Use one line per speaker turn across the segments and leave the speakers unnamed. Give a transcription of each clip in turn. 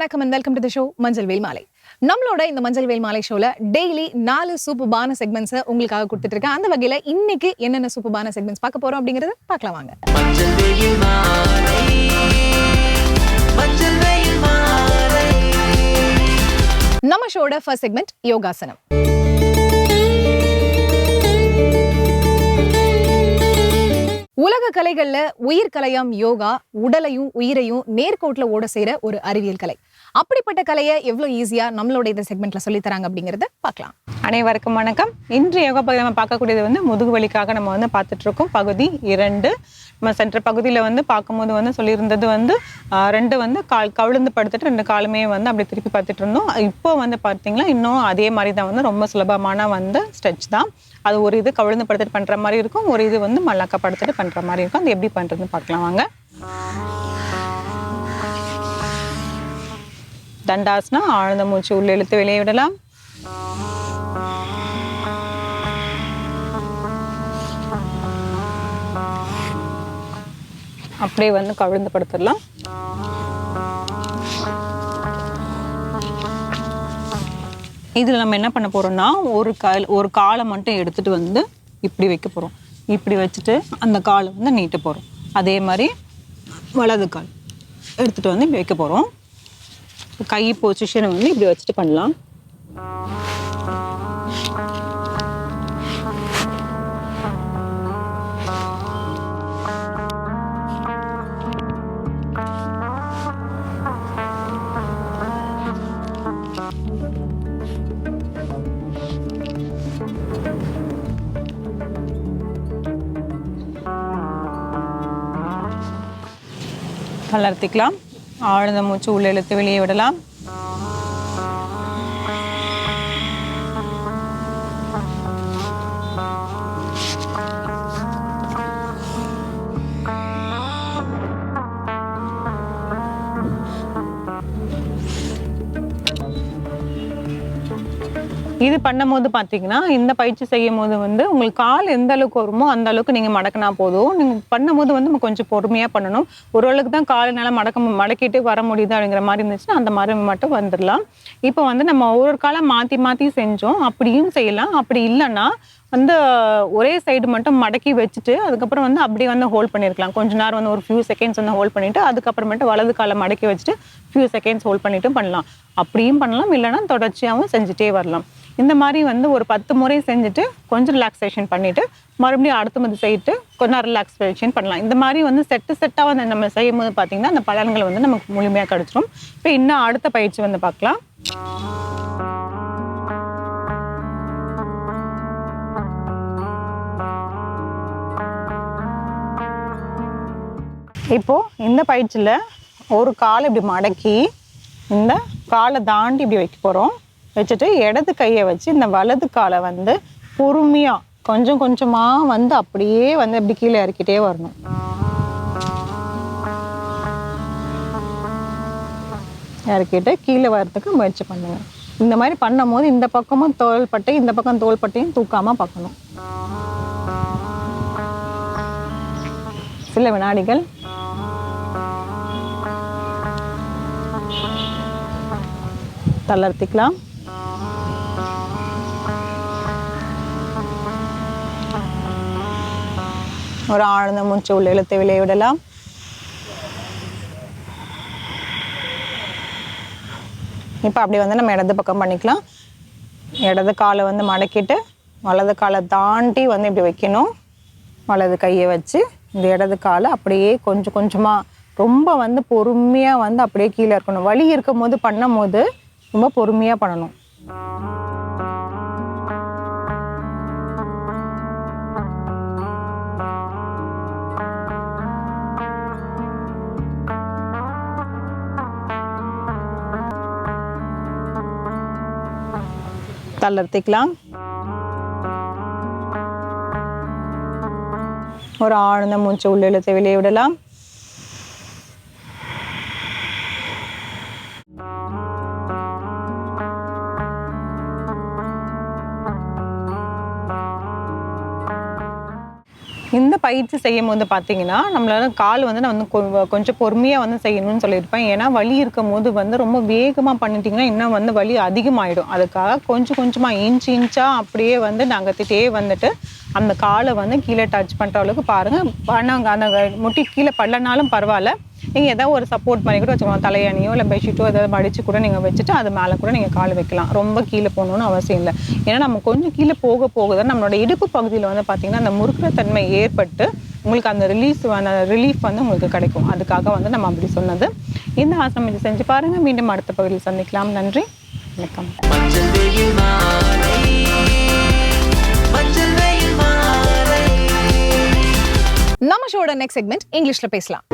வணக்கம் and welcome to the show Manjal Vel Malai. நம்மளோட இந்த மஞ்சள் வேல் மாலை ஷோல டெய்லி நாலு சூப்பர்பான செக்மெண்ட்ஸை உங்களுக்காக கொடுத்துட்டு இருக்கேன் அந்த வகையில இன்னைக்கு என்னென்ன சூப்பர்பான செக்மெண்ட்ஸ் பார்க்க போறோம் அப்படிங்கறத பார்க்கலாம் வாங்க. நம்ம ஷோட ஃபர்ஸ்ட் செக்மெண்ட் யோகாசனம். உலக கலைகள்ல உயிர் கலையாம் யோகா உடலையும் உயிரையும் நேர்கோட்டுல ஓட செய்யற ஒரு அறிவியல் கலை. அப்படிப்பட்ட கலையை எவ்வளோ ஈஸியாக நம்மளோட இந்த செக்மெண்ட்டில் சொல்லித்தராங்க தராங்க பார்க்கலாம்.
அனைவருக்கும் வணக்கம். இன்று யோகா பகுதி நம்ம பார்க்கக்கூடியது வந்து முதுகு வலிக்காக நம்ம வந்து பார்த்துட்ருக்கோம். பகுதி இரண்டு. நம்ம சென்ற பகுதியில் வந்து பார்க்கும்போது வந்து சொல்லியிருந்தது வந்து ரெண்டு வந்து கால் கவிழ்ந்து படுத்துட்டு ரெண்டு காலுமே வந்து அப்படி திருப்பி பார்த்துட்டு இருந்தோம். இப்போ வந்து பார்த்தீங்கன்னா இன்னும் அதே மாதிரி தான் வந்து ரொம்ப சுலபமான வந்து ஸ்ட்ரெச் தான். அது ஒரு இது கவிழ்ந்து படுத்துட்டு பண்ணுற மாதிரி இருக்கும் ஒரு இது வந்து மல்லாக்கா படுத்துட்டு பண்ணுற மாதிரி இருக்கும். அது எப்படி பண்ணுறதுன்னு பார்க்கலாம் வாங்க. தண்டாசனா ஆழ்ந்த மூச்சு உள்ள இழுத்து வெளியே விடலாம். அப்படியே வந்து கவிழ்ந்து படுத்துடலாம். இதில் நம்ம என்ன பண்ண போகிறோம்னா ஒரு கால் ஒரு காலை மட்டும் எடுத்துட்டு வந்து இப்படி வைக்க போகிறோம் இப்படி வச்சுட்டு அந்த காலை வந்து நீட்ட போகிறோம் அதே மாதிரி வலது கால் எடுத்துகிட்டு வந்து இப்படி வைக்க போகிறோம் கை பொசிஷனை வந்து இப்படி வச்சுட்டு பண்ணலாம். வளர்த்திக்கலாம். ஆழ்ந்த மூச்சு உள்ளே இழுத்து வெளியே விடலாம். இது பண்ணும்போது பார்த்தீங்கன்னா இந்த பயிற்சி செய்யும் போது வந்து உங்களுக்கு கால் எந்த அளவுக்கு வருமோ அந்த அளவுக்கு நீங்கள் மடக்கினா போதும். நீங்கள் பண்ணும்போது வந்து நம்ம கொஞ்சம் பொறுமையாக பண்ணணும். ஓரளவுக்கு தான் காலினால மடக்க மு- மடக்கிட்டு வர முடியுது அப்படிங்கிற மாதிரி இருந்துச்சுன்னா அந்த மாதிரி மட்டும் வந்துடலாம் இப்போ வந்து நம்ம ஒரு ஒரு காலம் மாற்றி மாற்றி செஞ்சோம். அப்படியும் செய்யலாம். அப்படி இல்லைன்னா வந்து ஒரே சைடு மட்டும் மடக்கி வச்சுட்டு அதுக்கப்புறம் வந்து அப்படியே வந்து ஹோல்ட் பண்ணியிருக்கலாம் கொஞ்ச நேரம் வந்து ஒரு ஃபியூ செகண்ட்ஸ் வந்து ஹோல்ட் பண்ணிட்டு அதுக்கப்புறமேட்டு வலது காலை மடக்கி வச்சுட்டு ஃபியூ செகண்ட்ஸ் ஹோல்ட் பண்ணிட்டும் பண்ணலாம். அப்படியும் பண்ணலாம். இல்லைன்னா தொடர்ச்சியாகவும் செஞ்சுட்டே வரலாம். இந்த மாதிரி வந்து ஒரு பத்து முறை செஞ்சுட்டு கொஞ்சம் ரிலாக்ஸேஷன் பண்ணிட்டு மறுபடியும் அடுத்த முறை செய்யிட்டு கொஞ்ச ரிலாக்ஸேஷன் பண்ணலாம். இந்த மாதிரி வந்து செட்டு செட்டாக வந்து நம்ம செய்யும் போது பார்த்தீங்கன்னா அந்த பலன்கள் வந்து நமக்கு முழுமையாக கிடைச்சிரும். இப்போ இன்னும் அடுத்த பயிற்சி வந்து பார்க்கலாம் இப்போ இந்த பயிற்சியில் ஒரு காலை இப்படி மடக்கி இந்த காலை தாண்டி இப்படி வைக்க போகிறோம் வச்சுட்டு இடது கையை வச்சு இந்த வலது காலை வந்து பொறுமையாக கொஞ்சம் கொஞ்சமாக வந்து அப்படியே வந்து அப்படி கீழே இறக்கிட்டே வரணும். இறக்கிட்டு கீழே வரத்துக்கு முயற்சி பண்ணுங்க. இந்த மாதிரி பண்ணும்போது இந்த பக்கமும் தோள்பட்டை இந்த பக்கம் தோள்பட்டையும் தூக்காமல் பார்க்கணும். சில வினாடிகள். தளர்த்திக்கலாம். ஒரு ஆழ்ந்த மூச்சு உள்ள இழுத்து வெளியே விடலாம் இப்போ அப்படி வந்து நம்ம இடது பக்கம் பண்ணிக்கலாம். இடது காலை வந்து மடக்கிட்டு வலது காலை தாண்டி வந்து இப்படி வைக்கணும். வலது கையை வச்சு இந்த இடது காலை அப்படியே கொஞ்சம் கொஞ்சமாக ரொம்ப வந்து பொறுமையாக வந்து அப்படியே கீழே இருக்கணும். வலி இருக்கும் போது பண்ணும் போது ரொம்ப பொறுமையாக பண்ணணும். தளர்த்திக்கலாம் ஒரு ஆழ்ந்த மூச்சு உள்ளிழுத்து வெளியே விடலாம் இந்த பயிற்சி செய்யும் போது பார்த்தீங்கன்னா நம்மளால கால் வந்து நான் வந்து கொ- கொஞ்சம் பொறுமையாக வந்து செய்யணும்னு சொல்லியிருப்பேன். ஏன்னா வலி இருக்கும் போது வந்து ரொம்ப வேகமாக பண்ணிட்டீங்கன்னா இன்னும் வந்து வலி அதிகமாயிடும். அதுக்காக கொஞ்சம் கொஞ்சமாக இன்ச் இன்ச்சாக அப்படியே வந்து நகர்த்திட்டே வந்துட்டு அந்த காலை வந்து கீழே டச் பண்ணுற அளவுக்கு பாருங்கள் பண்ணாங்க அந்த முட்டி கீழே படலனாலும் பரவாயில்ல. நீங்கள் ஏதாவது ஒரு சப்போர்ட் பண்ணி கூட வச்சுக்கலாம். தலையணியோ இல்லை பெட்ஷீட்டோ ஏதாவது படிச்சு கூட நீங்கள் வச்சுட்டு அது மேலே கூட நீங்கள் கால் வைக்கலாம். ரொம்ப கீழே போகணும்னு அவசியம் இல்லை. ஏன்னா நம்ம கொஞ்சம் கீழே போக போக தான் நம்மளோட இடுப்பு பகுதியில் வந்து பார்த்திங்கன்னா அந்த முறுக்குற தன்மை ஏற்பட்டு உங்களுக்கு அந்த ரிலீஸ் அந்த ரிலீஃப் வந்து உங்களுக்கு கிடைக்கும். அதுக்காக வந்து நம்ம அப்படி சொன்னது. இந்த ஆசனம் இது செஞ்சு பாருங்கள் மீண்டும் அடுத்த பகுதியில் சந்திக்கலாம். நன்றி. வணக்கம்.
நம்ம ஷோட நெக்ஸ்ட் செக்மெண்ட் இங்கிலீஷ்ல பேசலாம்.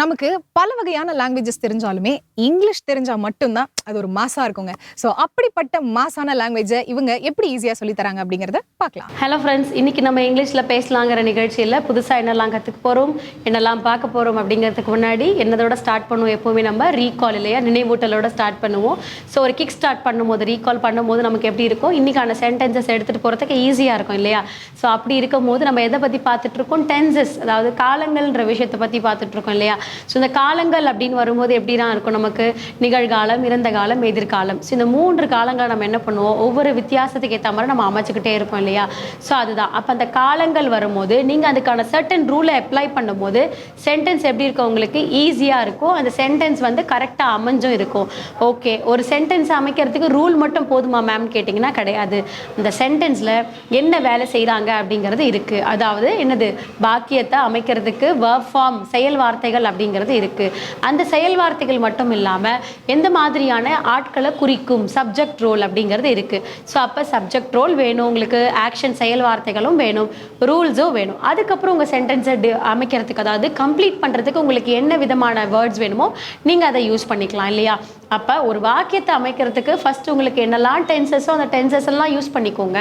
நமக்கு பல வகையான லாங்குவேஜஸ் தெரிஞ்சாலுமே இங்கிலீஷ் தெரிஞ்சால் மட்டும்தான் அது ஒரு மாசாக இருக்குங்க. ஸோ அப்படிப்பட்ட மாசான லாங்குவேஜை இவங்க எப்படி ஈஸியாக சொல்லித்தராங்க தராங்க பார்க்கலாம்.
ஹலோ ஃப்ரெண்ட்ஸ் இன்னைக்கு நம்ம இங்கிலீஷில் பேசலாங்கிற நிகழ்ச்சியில் புதுசாக என்னெல்லாம் கற்றுக்க போகிறோம் என்னெல்லாம் பார்க்க போகிறோம் அப்படிங்கிறதுக்கு முன்னாடி என்னதோட ஸ்டார்ட் பண்ணுவோம் எப்போவுமே நம்ம ரீகால் இல்லையா? நினைவூட்டலோட ஸ்டார்ட் பண்ணுவோம். ஸோ ஒரு கிக் ஸ்டார்ட் பண்ணும்போது ரீகால் பண்ணும்போது நமக்கு எப்படி இருக்கும்? இன்றைக்கான சென்டென்சஸ் எடுத்துகிட்டு போகிறதுக்கு ஈஸியாக இருக்கும் இல்லையா? ஸோ அப்படி இருக்கும்போது நம்ம எதை பற்றி பார்த்துட்ருக்கோம் டென்சஸ் அதாவது காலங்கள்ன்ற விஷயத்தை பற்றி பார்த்துட்ருக்கோம் இல்லையா? ஸோ இந்த காலங்கள் அப்படின்னு வரும்போது எப்படி தான் இருக்கும் நமக்கு? நிகழ்காலம் இறந்த காலம் எதிர்காலம். ஸோ இந்த மூன்று காலங்களை நம்ம என்ன பண்ணுவோம்? ஒவ்வொரு வித்தியாசத்துக்கு ஏற்ற மாதிரி நம்ம அமைச்சுக்கிட்டே இருக்கோம் இல்லையா? ஸோ அதுதான். அப்போ அந்த காலங்கள் வரும்போது நீங்கள் அதுக்கான சர்டன் ரூலை அப்ளை பண்ணும்போது சென்டென்ஸ் எப்படி இருக்கும் உங்களுக்கு? ஈஸியாக இருக்கும். அந்த சென்டென்ஸ் வந்து கரெக்டாக அமைஞ்சும் இருக்கும். ஓகே ஒரு சென்டென்ஸ் அமைக்கிறதுக்கு ரூல் மட்டும் போதுமா மேம் கேட்டிங்கன்னா கிடையாது. அந்த சென்டென்ஸில் என்ன வேலை செய்கிறாங்க அப்படிங்கிறது இருக்குது அதாவது என்னது? பாக்கியத்தை அமைக்கிறதுக்கு verb ஃபார்ம் செயல் வார்த்தைகள் அப்படிங்கிறது இருக்குது அந்த செயல் வார்த்தைகள் மட்டும் இல்லாமல் எந்த மாதிரியான ஆட்களை குறிக்கும் சப்ஜெக்ட் ரோல் அப்படிங்கிறது இருக்குது ஸோ அப்போ சப்ஜெக்ட் ரோல் வேணும் உங்களுக்கு ஆக்ஷன் செயல் வார்த்தைகளும் வேணும் ரூல்ஸும் வேணும். அதுக்கப்புறம் உங்கள் சென்டென்ஸை அமைக்கிறதுக்கு அதாவது கம்ப்ளீட் பண்ணுறதுக்கு உங்களுக்கு என்ன விதமான வேர்ட்ஸ் வேணுமோ நீங்கள் அதை யூஸ் பண்ணிக்கலாம் இல்லையா? அப்போ ஒரு வாக்கியத்தை அமைக்கிறதுக்கு ஃபர்ஸ்ட் உங்களுக்கு என்னெல்லாம் டென்சஸோ அந்த டென்சஸ் எல்லாம் யூஸ் பண்ணிக்கோங்க.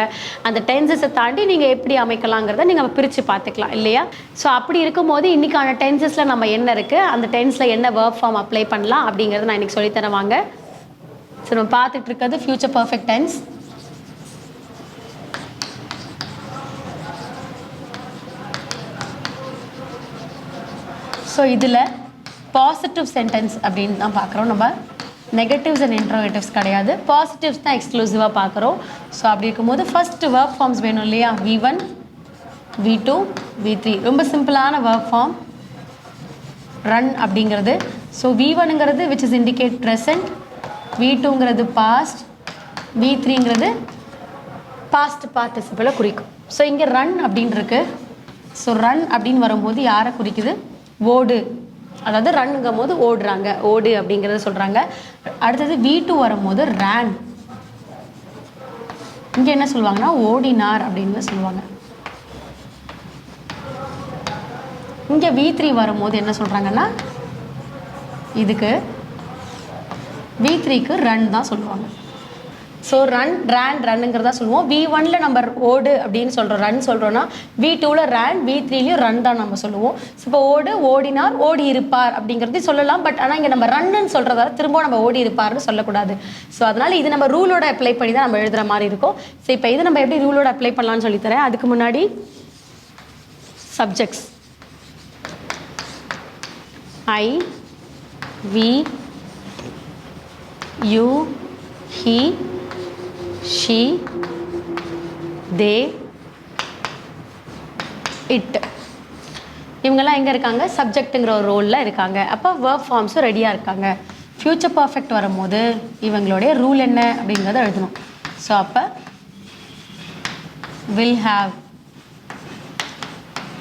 அந்த டென்சஸை தாண்டி நீங்கள் எப்படி அமைக்கலாங்கிறத நீங்கள் பிரித்து பார்த்துக்கலாம் இல்லையா? ஸோ அப்படி இருக்கும்போது இன்றைக்கான டென்சஸில் நம்ம என்ன இருக்குது அந்த டென்ஸில் என்ன வேர்ப் ஃபார்ம் அப்ளை பண்ணலாம் அப்படிங்கிறத நான் இன்றைக்கி சொல்லித்தரேன் வாங்க ஸோ நம்ம பார்த்துட்டு இருக்கிறது ஃபியூச்சர் பர்ஃபெக்ட் டென்ஸ் ஸோ இதில் பாசிட்டிவ் சென்டென்ஸ் அப்படின்னு தான் பார்க்குறோம். நம்ம நெகட்டிவ்ஸ் அண்ட் இன்ட்ரோகேட்டிவ்ஸ் கிடையாது. பாசிட்டிவ்ஸ் தான் எக்ஸ்க்ளூசிவாக பார்க்குறோம். ஸோ அப்படி இருக்கும்போது ஃபர்ஸ்ட் ஒர்க் ஃபார்ம்ஸ் வேணும் இல்லையா? V one V two V three ரொம்ப சிம்பிளான ஒர்க் ஃபார்ம் ரன் அப்படிங்கிறது. So V ஒனுங்கிறது which is indicate present V டூங்கிறது past V த்ரீங்கிறது பாஸ்ட் பார்ட்டிசிபிளை குறிக்கும். ஸோ இங்கே ரன் அப்படின்ட்டுருக்கு ஸோ ரன் அப்படின்னு வரும்போது யாரை குறிக்குது? ஓடு. அதாவது ரன்னுங்கும் போது ஓடுறாங்க. ஓடு அப்படிங்கிறத சொல்கிறாங்க அடுத்தது வி டூ வரும்போது ரேன் இங்கே என்ன சொல்லுவாங்கன்னா ஓடினார் அப்படின்னு சொல்லுவாங்க. இங்கே வி த்ரீ வரும்போது என்ன சொல்கிறாங்கன்னா இதுக்கு வி த்ரீக்கு ரன் தான் சொல்லுவாங்க. ஸோ ரன் ரேன் ரன்னுங்கிறதா சொல்லுவோம். வி ஒனில் நம்ம ஓடு அப்படின்னு சொல்கிறோம் ரன் சொல்கிறோன்னா வி டூவில் ரேன் வி த்ரீலையும் ரன் தான் நம்ம சொல்லுவோம். ஸோ இப்போ ஓடு ஓடினார் ஓடி இருப்பார் அப்படிங்கிறது சொல்லலாம். பட் ஆனால் இங்கே நம்ம ரன்னுன்னு சொல்கிறதால திரும்ப நம்ம ஓடி இருப்பார்னு சொல்லக்கூடாது. ஸோ அதனால் இது நம்ம ரூலோட அப்ளை பண்ணி தான் நம்ம எழுதுகிற மாதிரி இருக்கும். ஸோ இப்போ இது நம்ம எப்படி ரூலோட அப்ளை பண்ணலாம்னு சொல்லித்தரேன் அதுக்கு முன்னாடி subjects I we you he she they it இவங்கெல்லாம் எங்கே இருக்காங்க? சப்ஜெக்ட்டுங்கிற ஒரு ரோலில் இருக்காங்க. அப்போ ஒர்க் ஃபார்ம்ஸும் ரெடியாக இருக்காங்க. ஃப்யூச்சர் பர்ஃபெக்ட் வரும்போது இவங்களுடைய ரூல் என்ன அப்படிங்கிறத எழுதணும். ஸோ அப்போ வில் ஹாவ்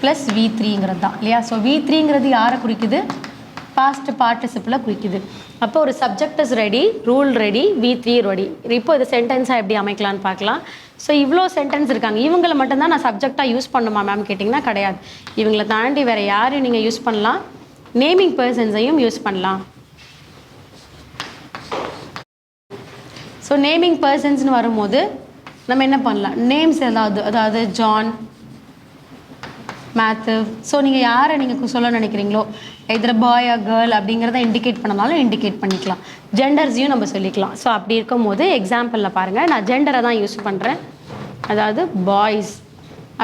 ப்ளஸ் வி த்ரீங்கிறது தான். இல்லையா? ஸோ வி த்ரீங்கிறது யாரை குறிக்குது? பாஸ்ட் பார்ட்டிசிபிளாக குறிக்குது. அப்போ ஒரு subject is ready rule ready V three ready இப்போ இது சென்டென்ஸாக எப்படி அமைக்கலாம்னு பார்க்கலாம். ஸோ இவ்வளோ சென்டென்ஸ் இருக்காங்க. இவங்களை மட்டும்தான் நான் சப்ஜெக்டாக யூஸ் பண்ணுமா மேம் கேட்டிங்கன்னா கிடையாது. இவங்களை தாண்டி வேறு யாரையும் நீங்கள் யூஸ் பண்ணலாம். நேமிங் பர்சன்ஸையும் யூஸ் பண்ணலாம். ஸோ நேமிங் பர்சன்ஸ்னு வரும்போது நம்ம என்ன பண்ணலாம்? நேம்ஸ் ஏதாவது அதாவது ஜான் மேத்து ஸோ நீங்கள் யாரை நீங்கள் சொல்ல நினைக்கிறீங்களோ எதிர பாய் ஆ கேர்ள் அப்படிங்கிறத இண்டிகேட் பண்ணனாலும் இண்டிகேட் பண்ணிக்கலாம். ஜெண்டர்ஸையும் நம்ம சொல்லிக்கலாம். ஸோ அப்படி இருக்கும் போது எக்ஸாம்பிளில் பாருங்கள் நான் ஜெண்டரை தான் யூஸ் பண்ணுறேன் அதாவது பாய்ஸ்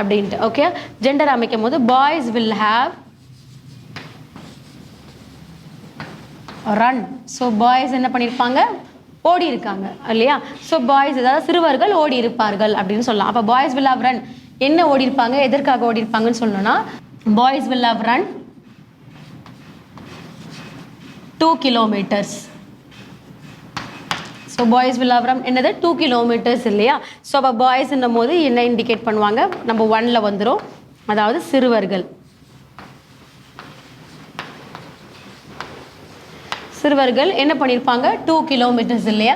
அப்படின்ட்டு ஓகே ஜெண்டர் அமைக்கும் போது boys will have run so boys என்ன பண்ணியிருப்பாங்க ஓடி இருக்காங்க இல்லையா? ஸோ பாய்ஸ் ஏதாவது சிறுவர்கள் ஓடி இருப்பார்கள் அப்படின்னு சொல்லலாம். அப்போ பாய்ஸ் வில் ஹவ் ரன் என்ன ஓடி இருப்பாங்க எதற்காக ஓடி இருப்பாங்கன்னு சொல்லணும்னா boys will have run two kilometres so boys will என்னது? டூ கிலோமீட்டர்ஸ் இல்லையா? ஸோ அப்போ பாய்ஸ்ன்னும் போது என்ன இண்டிகேட் பண்ணுவாங்க? நம்ம ஒன்ல வந்துடும் அதாவது சிறுவர்கள். சிறுவர்கள் என்ன பண்ணியிருப்பாங்க? டூ கிலோமீட்டர்ஸ் இல்லையா?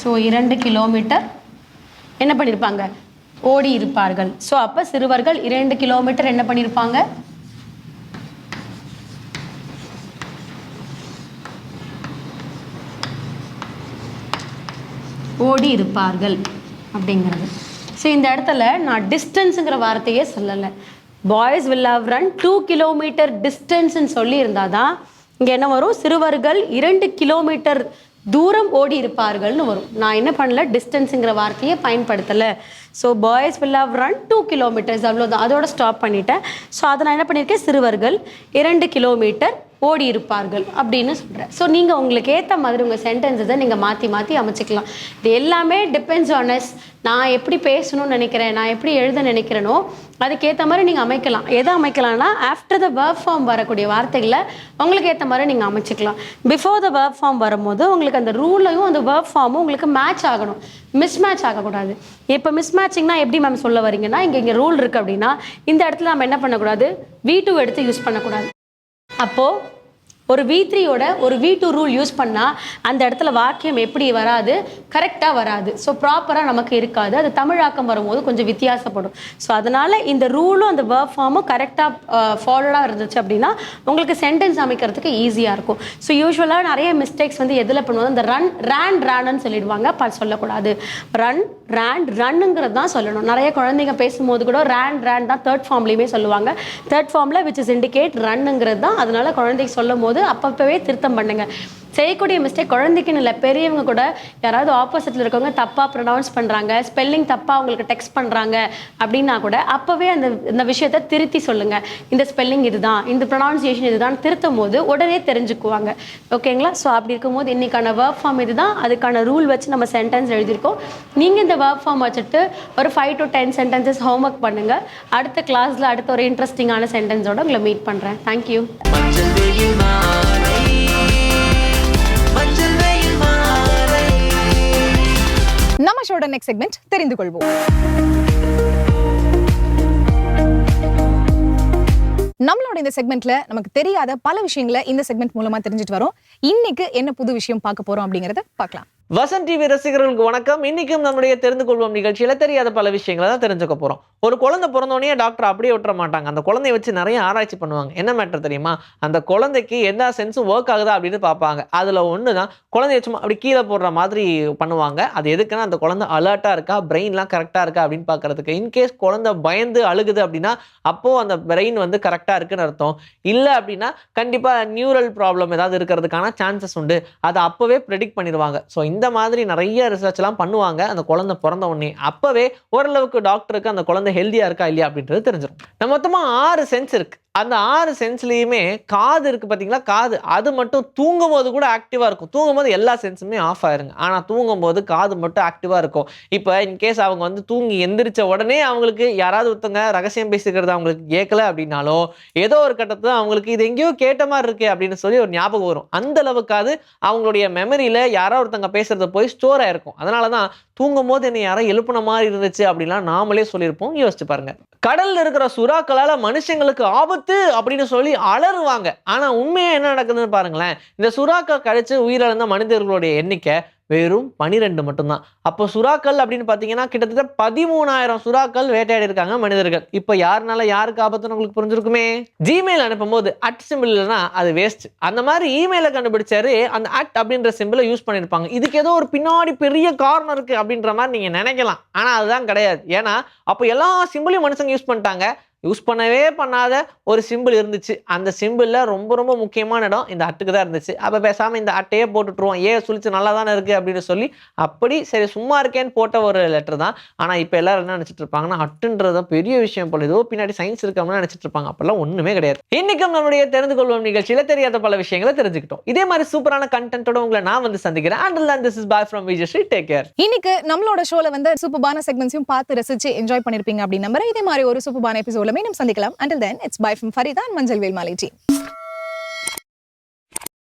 ஸோ இரண்டு கிலோமீட்டர் என்ன பண்ணியிருப்பாங்க ஓடி இருப்பார்கள். ஸோ அப்போ சிறுவர்கள் இரண்டு கிலோமீட்டர் என்ன பண்ணியிருப்பாங்க ஓடி இருப்பார்கள் அப்படிங்கிறது. ஸோ இந்த இடத்துல நான் டிஸ்டன்ஸுங்கிற வார்த்தையே சொல்லலை. Boys will have run two kilometre டிஸ்டன்ஸ்ன்னு சொல்லி இருந்தால் தான் இங்கே என்ன வரும்? சிறுவர்கள் இரண்டு கிலோமீட்டர் தூரம் ஓடி இருப்பார்கள்னு வரும். நான் என்ன பண்ணல? டிஸ்டன்ஸுங்கிற வார்த்தையை பயன்படுத்தலை. So boys will have run two kilometres அவ்வளோதான் அதோட ஸ்டாப் பண்ணிட்டேன். ஸோ அதை நான் என்ன பண்ணியிருக்கேன்? சிறுவர்கள் இரண்டு கிலோமீட்டர் ஓடி இருப்பார்கள் அப்படின்னு சொல்கிறேன் ஸோ நீங்கள் உங்களுக்கு ஏற்ற மாதிரி உங்கள் சென்டென்ஸை நீங்கள் மாற்றி மாற்றி அமைச்சிக்கலாம். இது எல்லாமே டிபெண்ட்ஸ் ஆன் எஸ் நான் எப்படி பேசணும்னு நினைக்கிறேன் நான் எப்படி எழுத நினைக்கிறேனோ அதுக்கேற்ற மாதிரி நீங்கள் அமைக்கலாம். எதை அமைக்கலாம்னா ஆஃப்டர் த வேர்ப் ஃபார்ம் வரக்கூடிய வார்த்தைகளை உங்களுக்கு ஏற்ற மாதிரி நீங்கள் அமைச்சிக்கலாம். பிஃபோர் த வேர்ப் ஃபார்ம் வரும்போது உங்களுக்கு அந்த ரூலையும் அந்த வேர்ப் ஃபார்மும் உங்களுக்கு மேட்ச் ஆகணும். மிஸ் மேட்ச் ஆகக்கூடாது. இப்போ மிஸ்மேட்சிங்னா எப்படி மேம் சொல்ல வரீங்கன்னா இங்கே இங்கே ரூல் இருக்குது அப்படின்னா இந்த இடத்துல நம்ம என்ன பண்ணக்கூடாது? வீட்டு டூ எடுத்து யூஸ் பண்ணக்கூடாது. அப்போது ஒரு வி த்ரீயோட ஒரு வி டூ ரூல் யூஸ் பண்ணால் அந்த இடத்துல வாக்கியம் எப்படி வராது? கரெக்டாக வராது. ஸோ ப்ராப்பராக நமக்கு இருக்காது. அது தமிழாக்கம் வரும்போது கொஞ்சம் வித்தியாசப்படும். ஸோ அதனால் இந்த ரூலும் அந்த வேர்ப் ஃபார்மும் கரெக்டாக ஃபாலோடாக இருந்துச்சு அப்படின்னா உங்களுக்கு சென்டென்ஸ் அமைக்கிறதுக்கு ஈஸியாக இருக்கும். ஸோ யூஸ்வலாக நிறைய மிஸ்டேக்ஸ் வந்து எதில் பண்ணுவோம் இந்த ரன் ரேன் ரேன்னு சொல்லிடுவாங்க. ப சொல்லக்கூடாது. ரன் ரேண்ட் ரன்னுங்கிறது தான் சொல்லணும். நிறைய குழந்தைங்க பேசும்போது கூட ரேண்ட் ரேன் தான் தேர்ட் ஃபார்ம்லேயுமே சொல்லுவாங்க. தேர்ட் ஃபார்மில் விச் இஸ் இண்டிகேட் ரன்னுங்கிறது தான். அதனால குழந்தைக்கு சொல்லும் போது அப்பப்பவே திருத்தம் பண்ணுங்க. செய்யக்கூடிய மிஸ்டேக் குழந்தைக்குன்னு இல்லை பெரியவங்க கூட யாராவது ஆப்போசிட்டில் இருக்கவங்க தப்பாக ப்ரொனவுன்ஸ் பண்ணுறாங்க ஸ்பெல்லிங் தப்பாக அவங்களுக்கு டெக்ஸ்ட் பண்ணுறாங்க அப்படின்னா கூட அப்போவே அந்த இந்த விஷயத்த திருத்தி சொல்லுங்கள் இந்த ஸ்பெல்லிங் இதுதான் இந்த ப்ரொனவுன்சியேஷன் இதுதான் திருத்தும் போது உடனே தெரிஞ்சுக்குவாங்க. ஓகேங்களா ஸோ அப்படி இருக்கும்போது இன்னைக்கான வேர்க் ஃபார்ம் இதுதான். அதுக்கான ரூல் வச்சு நம்ம சென்டென்ஸ் எழுதியிருக்கோம். நீங்கள் இந்த வேர்க் ஃபார்ம் வச்சுட்டு ஒரு five to ten sentences homework பண்ணுங்கள் அடுத்த கிளாஸில் அடுத்த ஒரு இன்ட்ரெஸ்டிங்கான சென்டென்ஸோடு உங்களை மீட் பண்ணுறேன் தேங்க்யூ
நம்ம ஷோட நெக்ஸ்ட் செக்மெண்ட் தெரிந்து கொள்வோம். நம்மளோட இந்த செக்மெண்ட்ல நமக்கு தெரியாத பல விஷயங்களை இந்த செக்மெண்ட் மூலமா தெரிஞ்சுட்டு வரோம். இன்னைக்கு என்ன புது விஷயம் பார்க்க போறோம் அப்படிங்கறத பார்க்கலாம்.
வசன் டிவி ரசிகர்களுக்கு வணக்கம். இன்னைக்கும் நம்முடைய தெரிந்து கொள்வோம் நிகழ்ச்சியில தெரியாத பல விஷயங்களை தான் தெரிஞ்சுக்க போறோம். ஒரு குழந்தை பிறந்தோடனே டாக்டர் அப்படியே விட்டுற மாட்டாங்க. அந்த குழந்தைய வச்சு நிறைய ஆராய்ச்சி பண்ணுவாங்க. என்ன மேட்டர் தெரியுமா? அந்த குழந்தைக்கு எந்த சென்ஸும் ஒர்க் ஆகுதா அப்படின்னு பார்ப்பாங்க. அதுல ஒன்று தான் குழந்தைய சும்மா அப்படி கீழே போடுற மாதிரி பண்ணுவாங்க. அது எதுக்குன்னா அந்த குழந்தை அலர்ட்டா இருக்கா? பிரெயின்லாம் கரெக்டா இருக்கா அப்படின்னு பார்க்குறதுக்கு. இன்கேஸ் குழந்தை பயந்து அழுகுது அப்படின்னா அப்போ அந்த பிரெயின் வந்து கரெக்டா இருக்குன்னு அர்த்தம். இல்லை அப்படின்னா கண்டிப்பா நியூரல் ப்ராப்ளம் ஏதாவது இருக்கிறதுக்கான சான்சஸ் உண்டு. அதை அப்போவே ப்ரெடிக்ட் பண்ணிடுவாங்க. ஸோ இந்த இந்த மாதிரி நிறைய ரிசர்ச்லாம் பண்ணுவாங்க. அந்த குழந்தை பிறந்த உடனே. அப்போவே ஓரளவுக்கு டாக்டருக்கு அந்த குழந்தை ஹெல்த்தியாக இருக்கா இல்லையா அப்படின்றது தெரிஞ்சிடும் நம்ம மொத்தமாக ஆறு சென்ஸ் இருக்குது அந்த ஆறு சென்ஸ்லேயுமே காது இருக்குது பார்த்தீங்களா காது. அது மட்டும் தூங்கும் போது கூட ஆக்டிவாக இருக்கும். தூங்கும் போது எல்லா சென்ஸுமே ஆஃப் ஆயிருங்க. ஆனால் தூங்கும் போது காது மட்டும் ஆக்டிவாக இருக்கும். இப்போ இன்கேஸ் அவங்க வந்து தூங்கி எந்திரிச்ச உடனே அவங்களுக்கு யாராவது ஒருத்தங்க ரகசியம் பேசிக்கிறது அவங்களுக்கு கேட்கல அப்படின்னாலோ ஏதோ ஒரு கட்டத்தில் அவங்களுக்கு இது எங்கேயோ கேட்ட மாதிரி இருக்கு அப்படின்னு சொல்லி ஒரு ஞாபகம் வரும். அந்த அளவுக்காவது அவங்களுடைய மெமரியில் யாரோ ஒருத்தங்க பேசுறது போய் ஸ்டோர் ஆயிருக்கும். அதனால தான் தூங்கும் போது என்னை யாரும் எழுப்புன மாதிரி இருந்துச்சு அப்படின்லாம் நாமளே சொல்லியிருப்போம். யோசிச்சு பாருங்க. கடல்ல இருக்கிற சுறாக்களால மனுஷங்களுக்கு ஆபத்து அப்படின்னு சொல்லி அலறுவாங்க. ஆனா உண்மையா என்ன நடக்குதுன்னு பாருங்களேன். இந்த சுறாக்கள் கழிச்சு உயிரிழந்த மனிதர்களுடைய எண்ணிக்கை வெறும் பனிரெண்டு மட்டும்தான். அப்போ சுறாக்கள் அப்படின்னு பார்த்தீங்கன்னா கிட்டத்தட்ட பதிமூணாயிரம் சுறாக்கள் வேட்டையாடி இருக்காங்க மனிதர்கள். இப்போ யாருனால யாருக்கு ஆபத்துன்னு உங்களுக்கு புரிஞ்சிருக்குமே? ஜிமெயில் அனுப்பும்போது அட் சிம்பிள் இல்லைன்னா அது வேஸ்ட் அந்த மாதிரி இமெயிலை கண்டுபிடிச்சாரு அந்த அட் அப்படின்ற சிம்பிளை யூஸ் பண்ணியிருப்பாங்க. இதுக்கு ஏதோ ஒரு பின்னாடி பெரிய காரணம் இருக்கு அப்படின்ற மாதிரி நீங்க நினைக்கலாம். ஆனால் அதுதான் கிடையாது. ஏன்னா அப்போ எல்லா சிம்பிளையும் மனுஷங்க யூஸ் பண்ணிட்டாங்க. யூஸ் பண்ணவே பண்ணாத ஒரு சிம்பிள் இருந்துச்சு. அந்த சிம்பிளில் ரொம்ப ரொம்ப முக்கியமான இடம் இந்த அட்டுக்கு தான் இருந்துச்சு. அப்போ பேசாமல் இந்த அட்டையே போட்டுட்ருவோம் ஏன் சுழிச்சு நல்லா தானே இருக்குது அப்படின்னு சொல்லி அப்படி சரி சும்மா இருக்கேன்னு போட்ட ஒரு லெட்டர் தான். ஆனால் இப்போ எல்லாரும் என்ன நினச்சிட்டு இருப்பாங்கன்னா அட்டுன்றது பெரிய விஷயம் போல. ஏதோ பின்னாடி சயின்ஸ் இருக்காமலாம் நினச்சிட்டு இருப்பாங்க. அப்பெல்லாம் ஒன்றுமே கிடையாது. இன்றைக்கும் நம்மளுடைய தெரிந்து கொள்வோம் நிகழ்ச்சியில் தெரியாத பல விஷயங்களை தெரிஞ்சுக்கிட்டோம். இதே மாதிரி சூப்பரான கண்டென்ட்டோட உங்களை நான் வந்து சந்திக்கிறேன். And this is bye from Vijayasri take care
இன்னைக்கு நம்மளோட ஷோவில் வந்து சூப்பர்பான செக்மெண்ட்ஸையும் பார்த்து ரசிச்சு என்ஜாய் பண்ணிருப்பீங்க அப்படின்னு நம்புறேன். இதே மாதிரி ஒரு சூப்பர்பான எபிசோட் மீண்டும் சந்திக்கலாம். Until then it's bye from Farida Manjal Velmalai team